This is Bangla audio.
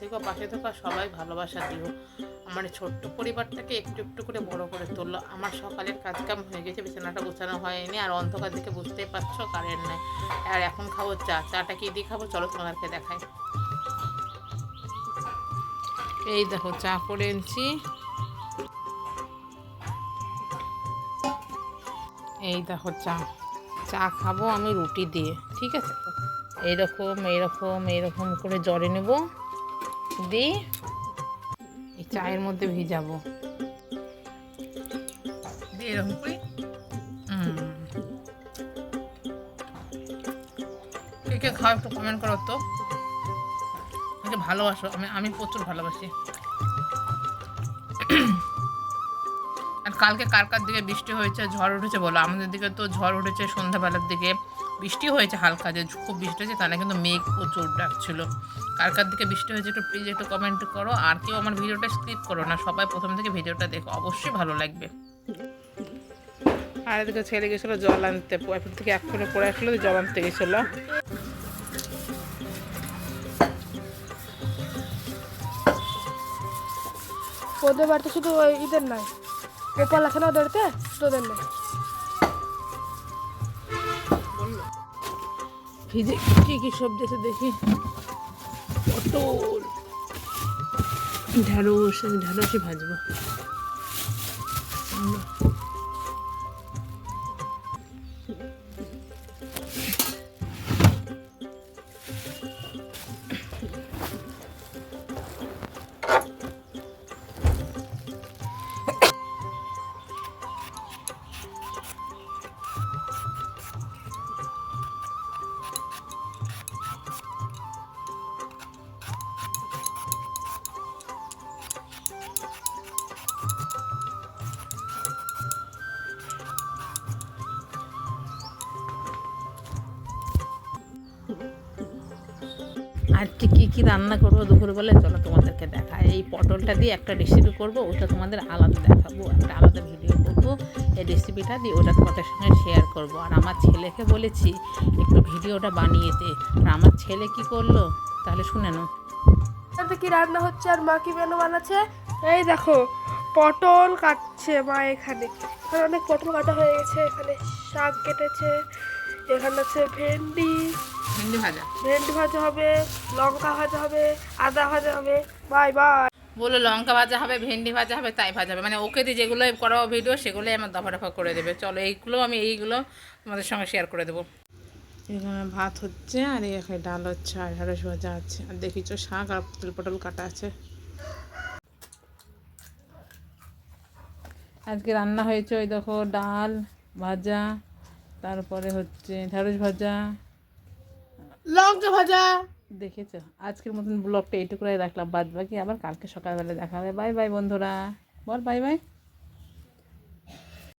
থেকে পাশে থেকে সবাই ভালোবাসা দিও। আমার ছোট্ট পরিবারটাকে একটু একটু করে বড় করে তুললো। আমার সকালের কাজ কাম হয়ে গেছে, বিছানাটা গোছানো হয়নি, আর অন্ধকার দিকে বুঝতেই পারছ কারেন্ট নেই। আর এখন খাব চা, চাটা কি দিয়ে খাব? চলো তোমাদেরকে দেখাই। এই দেখো, চা করে এনেছি। এই দেখো, চা। চা খাব আমি রুটি দিয়ে, ঠিক আছে? এইরকম এইরকম এইরকম করে জরে নেব। দিই এই চায়ের মধ্যে ভিজাবো। এরকম করে। কে কে খাও একটু কমেন্ট করো তো। ভালোবাসো আমি আমি প্রচুর ভালোবাসি। কালকে কার কার দিকে বৃষ্টি হয়েছে, ঝড় উঠেছে বলো। আমাদের দিকে তো ঝড় উঠেছে সন্ধ্যাবেলার দিকে। বৃষ্টি হয়েছে হালকা, যে খুব বৃষ্টি হয়েছে তাহলে কিন্তু মেঘ প্রচুর ডাকছিল। কার কার দিকে বৃষ্টি হয়েছে একটু প্লিজ একটু কমেন্ট করো, আর কেউ আমার ভিডিওটা স্কিপ করো না। সবাই প্রথম থেকে ভিডিওটা দেখো, অবশ্যই ভালো লাগবে। আর এদিকে ছেলে গেছিল জল আনতে, এখন থেকে এক করে পড়ে আসলো, জল আনতে গেছিল। ওদের বাড়িতে শুধু ঈদের নাই আছে না ওদের তোদের নাই ভিজে কি কি সবজি আছে দেখি। পটল। ভাজবো। আজকে কী কী রান্না করব দুপুরবেলায় চলো তোমাদেরকে দেখা এই পটলটা দিয়ে একটা রেসিপি করব, ওটা তোমাদের আলাদা দেখাবো, একটা আলাদা ভিডিও করব। এই রেসিপিটা দিয়ে ওটা তোমাদের সঙ্গে শেয়ার করব। আর আমার ছেলেকে বলেছি, একটু ভিডিওটা বানিয়ে দে। আর আমার ছেলে কি করল? তাহলে শুনে এখানে কি রান্না হচ্ছে আর মা কি মেনু বানাচ্ছে? এই দেখো, পটল কাটছে মা এখানে। এখানে অনেক পটল কাটা হয়ে গেছে, এখানে শাক কেটেছে, এখানে আছে ভেন্ডি হিন্দি ভাজা। ভেন্ডি ভাজা হবে লঙ্কা ভাজা হবে আদা ভাজা হবে বাই বাই। বলল লঙ্কা ভাজা হবে ভেন্ডি ভাজা হবে তাই ভাজা হবে। মানে ওকে দিয়ে যেগুলো করাবো ভিডিও সেগুলোই আমার দফা দফা করে দেবে। চলো এইগুলো আমি এইগুলো তোমাদের সঙ্গে শেয়ার করে দেবো। এখানে ভাত হচ্ছে আর এখানে ডাল হচ্ছে আর ঢেঁড়স ভাজা আছে। আর দেখিছো শাক আর তেল পটল কাটা আছে। আজকে রান্না হয়েছে ওই দেখো ডাল ভাজা তারপরে হচ্ছে ঢেঁড়স ভাজা লঙ্কা ভাজা। দেখেছ? আজকের মতন ব্লগটা এইটুকুরাই রাখলাম। বাদ বাকি আবার কালকে সকালবেলা দেখা হবে। বাই বাই বন্ধুরা। বল, বাই বাই।